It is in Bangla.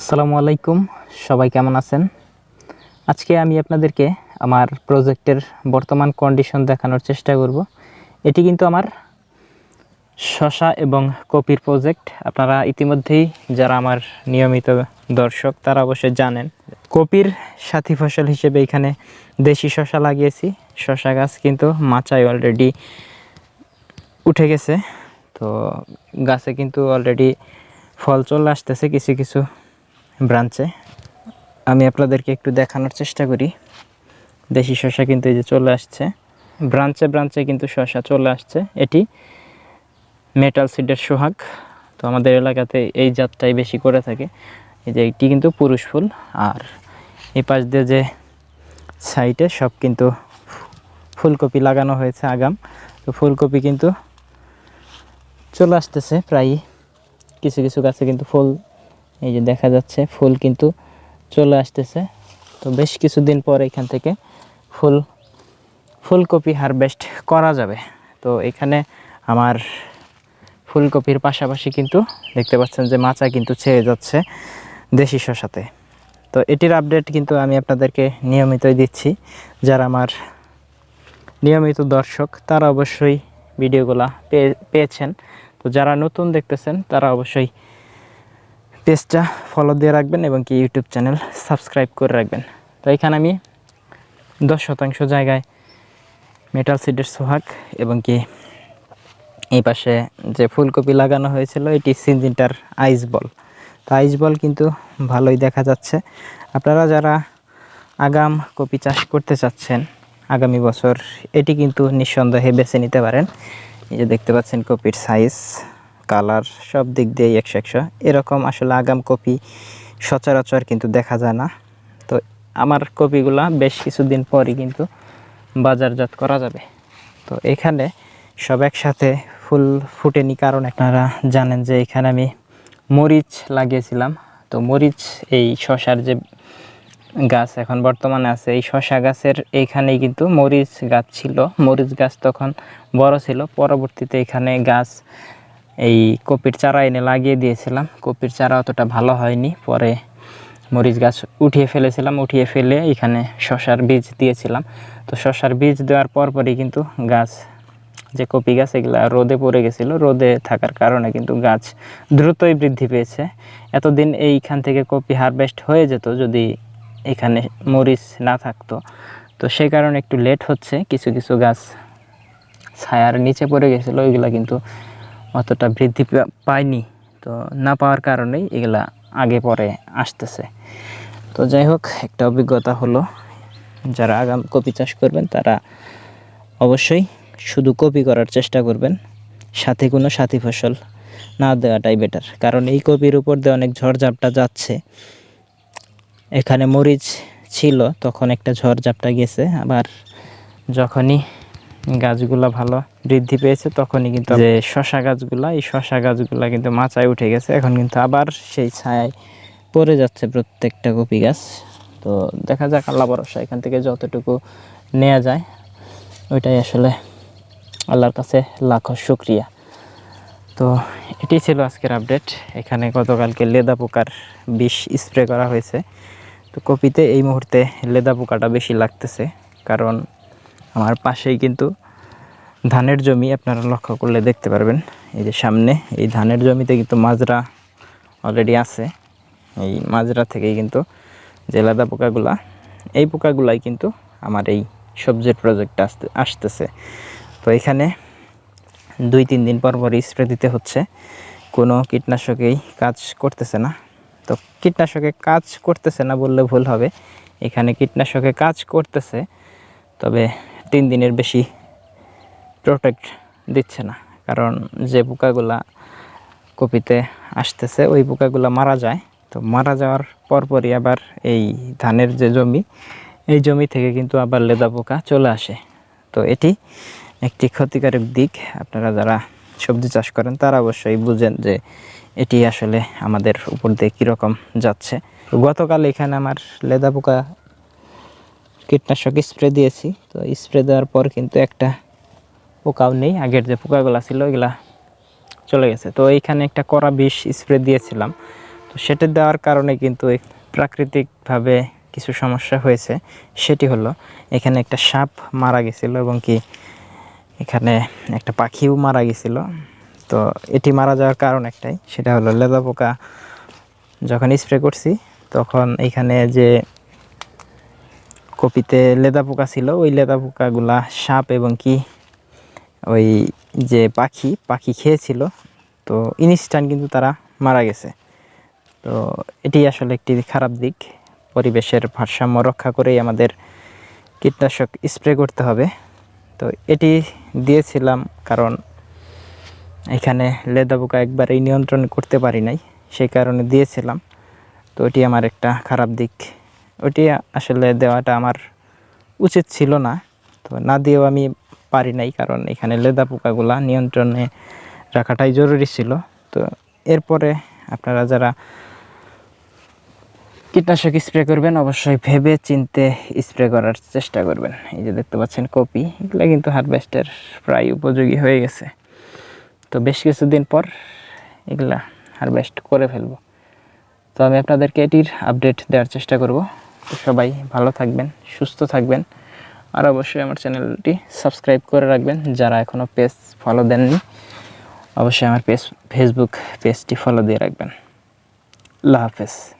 আসসালামু আলাইকুম, সবাই কেমন আছেন? আজকে আমি আপনাদেরকে আমার প্রজেক্টের বর্তমান কন্ডিশন দেখানোর চেষ্টা করব। এটি কিন্তু আমার শশা এবং কপির প্রজেক্ট আপনারা ইতিমধ্যেই যারা আমার নিয়মিত দর্শক, তারা অবশ্যই জানেন। কপির সাথী ফসল হিসেবে এখানে দেশি শশা লাগিয়েছি। শশা গাছ কিন্তু মাচায় অলরেডি উঠে গেছে। তো গাছে কিন্তু অলরেডি ফল চলে আসতেছে, কিছু কিছু ব্রাঞ্চে। আমি আপনাদেরকে একটু দেখানোর চেষ্টা করি। দেশি শশা কিন্তু এই যে চলে আসছে। ব্রাঞ্চে ব্রাঞ্চে কিন্তু শশা চলে আসছে। এটি মেটাল সিডের সোহাগ। তো আমাদের এলাকাতে এই জাতটাই বেশি করে থাকে। এই যে এটি কিন্তু পুরুষ ফুল। আর এই পাশ দিয়ে যে সাইডে সব কিন্তু ফুলকপি লাগানো হয়েছে আগাম। তো ফুলকপি কিন্তু চলে আসতেছে। প্রায় কিছু কিছু গাছে কিন্তু ফুল এই যে দেখা যাচ্ছে ফুল কিন্তু চলে আসতেছে। তো বেশ কিছুদিন পর এখান থেকে ফুল, ফুলকপি হারভেস্ট করা যাবে। তো এখানে আমার ফুলকপির পাশাপাশি কিন্তু দেখতে পাচ্ছেন যে মাচা কিন্তু ছেয়ে যাচ্ছে দেশি শশাতে তো এটির আপডেট কিন্তু আমি আপনাদেরকে নিয়মিতই দিচ্ছি। যারা আমার নিয়মিত দর্শক, তারা অবশ্যই ভিডিওগুলা পেয়ে পেয়েছেন। তো যারা নতুন দেখতেছেন, তারা অবশ্যই পেজটা ফলো দিয়ে রাখবেন এবং কি ইউটিউব চ্যানেল সাবস্ক্রাইব করে রাখবেন। তো এখানে আমি দশ শতাংশ জায়গায় মেটাল সিডের সোহাগ এবং কি এই পাশে যে ফুলকপি লাগানো হয়েছিল, এটি সিনজিনটার আইস বল তো আইস বল কিন্তু ভালোই দেখা যাচ্ছে। আপনারা যারা আগাম কপি চাষ করতে চাচ্ছেন, আগামী বছর এটি কিন্তু নিঃসন্দেহে বেছে নিতে পারেন। এই যে দেখতে পাচ্ছেন কপির সাইজ কালার সব দিক দিয়ে একশো একশো। এরকম আসলে আগাম কপি সচরাচর কিন্তু দেখা যায় না। তো আমার কপিগুলা বেশ কিছুদিন পরই কিন্তু বাজারজাত করা যাবে। তো এখানে সব একসাথে ফুল ফুটেনি কারণ আপনারা জানেন যে এখানে আমি মরিচ লাগিয়েছিলাম। তো মরিচ, এই শশার যে গাছ এখন বর্তমানে আছে, এই শশা গাছের এইখানেই কিন্তু মরিচ গাছ ছিল। মরিচ গাছ তখন বড় ছিল। পরবর্তীতে এখানে গাছ এই কপির চারা এনে লাগিয়ে দিয়েছিলাম। কপির চারা অতটা ভালো হয়নি। পরে মরিচ গাছ উঠিয়ে ফেলেছিলাম। উঠিয়ে ফেলে এখানে শশার বীজ দিয়েছিলাম। তো শশার বীজ দেওয়ার পরপরই কিন্তু গাছ, যে কপি গাছ, এগুলা রোদে পড়ে গেছিল। রোদে থাকার কারণে কিন্তু গাছ দ্রুতই বৃদ্ধি পেয়েছে। এতদিন এইখান থেকে কপি হারভেস্ট হয়ে যেত যদি এখানে মরিচ না থাকতো। তো সেই কারণে একটু লেট হচ্ছে। কিছু কিছু গাছ ছায়ার নিচে পড়ে গেছিল। ওইগুলা কিন্তু অতটা বৃদ্ধি পায়নি। তো না পাওয়ার কারণেই এগুলা আগে পরে আসতেছে। তো যাই হোক, একটা অভিজ্ঞতা হলো, যারা আগাম, কপি চাষ করবেন, তারা অবশ্যই শুধু কপি করার চেষ্টা করবেন, সাথে কোনো সাথী ফসল না দেওয়াটাই বেটার কারণ এই কপির উপর দিয়ে অনেক ঝড়ঝাপটা যাচ্ছে। এখানে মরিচ ছিল, তখন একটা ঝড়ঝাপটা গেছে, আবার যখনই গাছগুলা ভালো বৃদ্ধি পেয়েছে তখনই কিন্তু যে শশা গাছগুলা এই শশা গাছগুলা কিন্তু মাচায় উঠে গেছে এখন কিন্তু আবার সেই ছায়ায় পড়ে যাচ্ছে প্রত্যেকটা কপি গাছ। তো দেখা যাক আল্লাহ ভরসা এখান থেকে যতটুকু নেওয়া যায় ওইটাই আসলে আল্লাহর কাছে লাখো শুক্রিয়া। তো এটি ছিল আজকের আপডেট। এখানে গতকালকে লেদা পোকার বিষ স্প্রে করা হয়েছে। তো কপিতে এই মুহূর্তে লেদা পোকাটা বেশি লাগতেছে কারণ আমার পাশেই কিন্তু ধানের জমি আপনারা লক্ষ্য করলে দেখতে পারবেন। এই যে সামনে এই ধানের জমিতে কিন্তু মাজরা অলরেডি আছে। এই মাজরা থেকেই কিন্তু যে লাদা পোকাগুলা, এই পোকাগুলাই কিন্তু আমার এই সবজির প্রজেক্টটা আসতে, আসতেছে। তো এখানে দুই তিন দিন পর পর স্প্রে দিতে হচ্ছে। কোনো কীটনাশকেই কাজ করতেছে না। তো কীটনাশকে কাজ করতেছে না বললে ভুল হবে। এখানে কীটনাশকে কাজ করতেছে, তবে তিন দিনের বেশি প্রোটেক্ট দিচ্ছে না। কারণ যে পোকাগুলা কপিতে আসতেছে, ওই পোকাগুলা মারা যায়। তো মারা যাওয়ার পরপরই আবার এই ধানের যে জমি, এই জমি থেকে কিন্তু আবার লেদা পোকা চলে আসে। তো এটি একটি ক্ষতিকারক দিক। আপনারা যারা সবজি চাষ করেন, তারা অবশ্যই বুঝেন যে এটি আসলে আমাদের উপর দিয়ে কীরকম যাচ্ছে। গতকাল এখানে আমার লেদা পোকা কীটনাশক স্প্রে দিয়েছি। তো স্প্রে দেওয়ার পর কিন্তু একটা পোকাও নেই। আগের যে পোকাগুলো ছিল, ওইগুলা চলে গেছে। তো এইখানে একটা কড়া বিষ স্প্রে দিয়েছিলাম। তো সেটা দেওয়ার কারণে কিন্তু প্রাকৃতিকভাবে কিছু সমস্যা হয়েছে। সেটি হলো, এখানে একটা সাপ মারা গেছিল এবং কি এখানে একটা পাখিও মারা গেছিল। তো এটি মারা যাওয়ার কারণ একটাই, সেটা হলো লেদা পোকা। যখন স্প্রে করছি, তখন এখানে যে কপিতে লেদা পোকা ছিল, ওই লেদা পোকাগুলা সাপ এবং কি ওই যে পাখি পাখি খেয়েছিল। তো ইনস্ট্যান্ট কিন্তু তারা মারা গেছে। তো এটি আসলে একটি খারাপ দিক। পরিবেশের ভারসাম্য রক্ষা করেই আমাদের কীটনাশক স্প্রে করতে হবে। তো এটি দিয়েছিলাম কারণ এখানে লেদা পোকা একবারেই নিয়ন্ত্রণ করতে পারি নাই, সেই কারণে দিয়েছিলাম। তো এটি আমার একটা খারাপ দিক। ওটি আসলে দেওয়াটা আমার উচিত ছিল না। তো না দিয়েও আমি পারি নাই, কারণ এখানে লেদা পোকাগুলা নিয়ন্ত্রণে রাখাটাই জরুরি ছিল। তো এরপরে আপনারা যারা কীটনাশক স্প্রে করবেন, অবশ্যই ভেবে চিনতে স্প্রে করার চেষ্টা করবেন। এই যে দেখতে পাচ্ছেন কপি, এগুলো কিন্তু হারভেস্টের প্রায় উপযোগী হয়ে গেছে। তো বেশ কিছুদিন পর এগুলা হারভেস্ট করে ফেলব। তো আমি আপনাদেরকে এটির আপডেট দেওয়ার চেষ্টা করব। সবাই ভালো থাকবেন, সুস্থ থাকবেন। আর অবশ্যই আমার চ্যানেলটি সাবস্ক্রাইব করে রাখবেন যারা এখনও পেজ ফলো দেননি। অবশ্যই আমার পেজ ফেসবুক পেজটি ফলো দিয়ে রাখবেন। আল্লাহ হাফেজ।